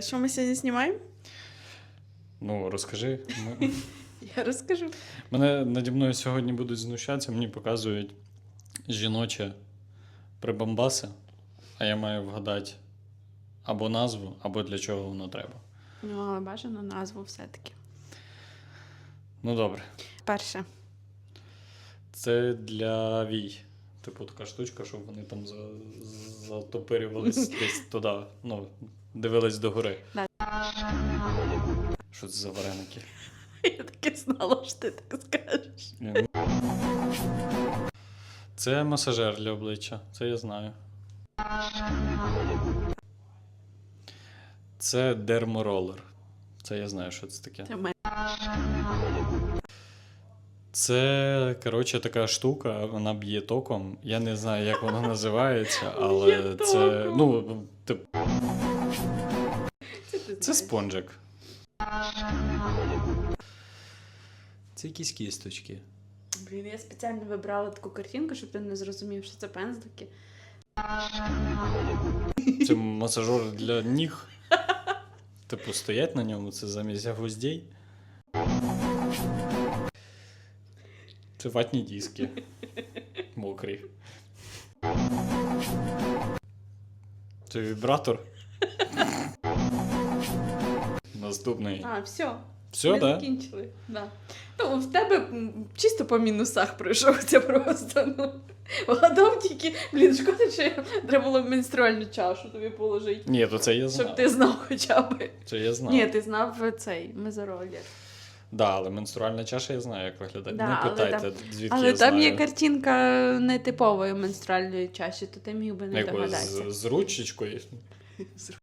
Що ми сьогодні знімаємо? Ну, розкажи. Я розкажу. Мене наді мною сьогодні будуть знущатися, мені показують жіноче прибамбаси, а я маю вгадати або назву, або для чого воно треба. Ну, але бажано назву все-таки. Ну добре. Перше. Це для вій. Типу така штучка, щоб вони там за, затопирювались десь туди. Ну, дивились догори. Що це за вареники? Я таки знала, що ти так скажеш. Ну. Це масажер для обличчя, це я знаю. Це дерморолер. Це я знаю, що це таке. Це коротше, така штука, вона б'є током. Я не знаю, як вона називається, але це. Ну, тип, Це, спонжик. Це якісь кісточки. Блін, я спеціально вибрала таку картинку, щоб ти не зрозумів, що це пензлики. Це масажер для ніг. Типу, стоять на ньому, це замість гвоздей. Це ватні диски. Мокрі. Це вібратор. Наступний. А, все. Все, ми да? закінчили. Да. Ну, в тебе чисто по мінусах пройшов це просто. Ну. Вгадав тільки, блін, шкода, що я- треба було менструальну чашу тобі положити. Ні, то це я Щоб ти знав хоча б. Це я знав. Ні, ти знав цей мезоролір. Да, але менструальна чаша я знаю, як виглядає. Да, Не але питайте, звідки Але я там знаю. є картинка нетипової менструальної чаші, то ти міг би не Якось догадатися. з, з ручечкою.